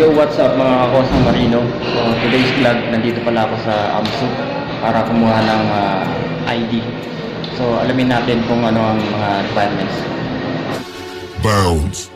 Yo, what's up mga kakosang marino? So, today's vlog, nandito pala ako sa AMSU para kumuha ng ah, ID. So, alamin natin kung ano ang mga requirements. Bounds.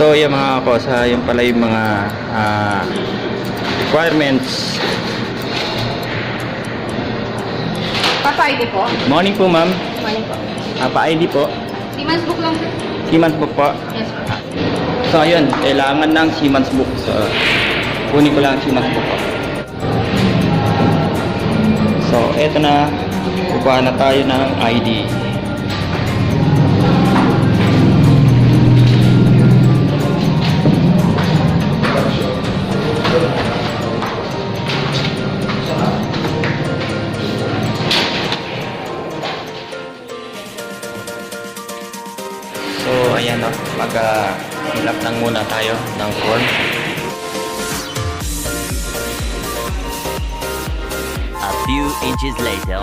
So, yung mga kakosa, yun pala yung mga ah, requirements. Papa ID po. Morning po, ma'am. Morning po. Apa-ID po. Siemens book lang. sir. Siemens book po. Yes po. So, ayun, kailangan ng Siemens book. So, kunin ko lang ang Siemens book ko. So, eto na. Kukuha na tayo ng ID. Ayan o. Mag, uh, lang muna tayo ng form. A few inches later.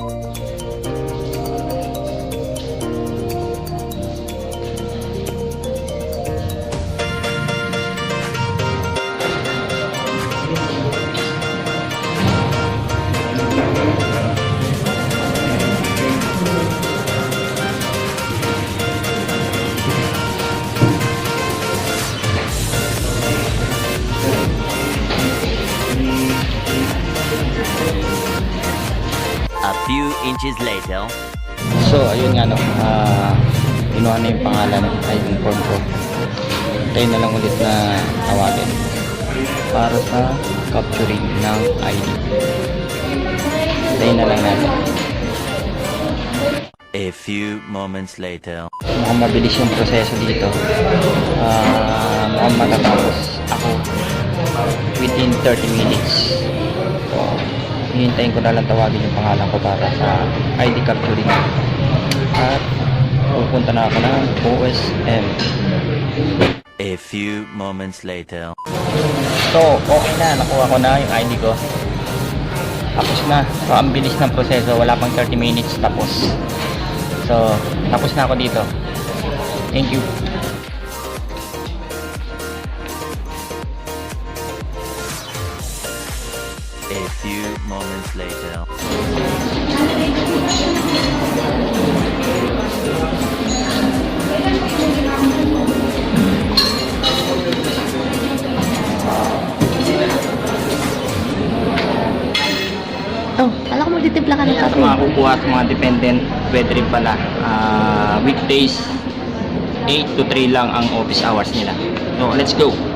Inches later. So, ayun nga no. ah kinuha na yung pangalan ay yung form ko. Tayo na lang ulit na tawagin para sa capturing ng ID. Tayo na lang natin. A few moments later. Mukhang mabilis yung proseso dito. Ah, mukhang matatapos ako within 30 minutes. So, hihintayin ko na lang tawagin yung pangalan ko para sa ID capturing. At pupunta na ako ng OSM. A few moments later. So, okay na. Nakuha ko na yung ID ko. Tapos na. So, ang bilis ng proseso. Wala pang 30 minutes tapos. So, tapos na ako dito. Thank you. Moments later. Oh, alam ko magtitimpla ka ng kape. mga kukuha sa mga dependent, rin pala. Ah, weekdays, 8 to 3 lang ang office hours nila. So, let's go.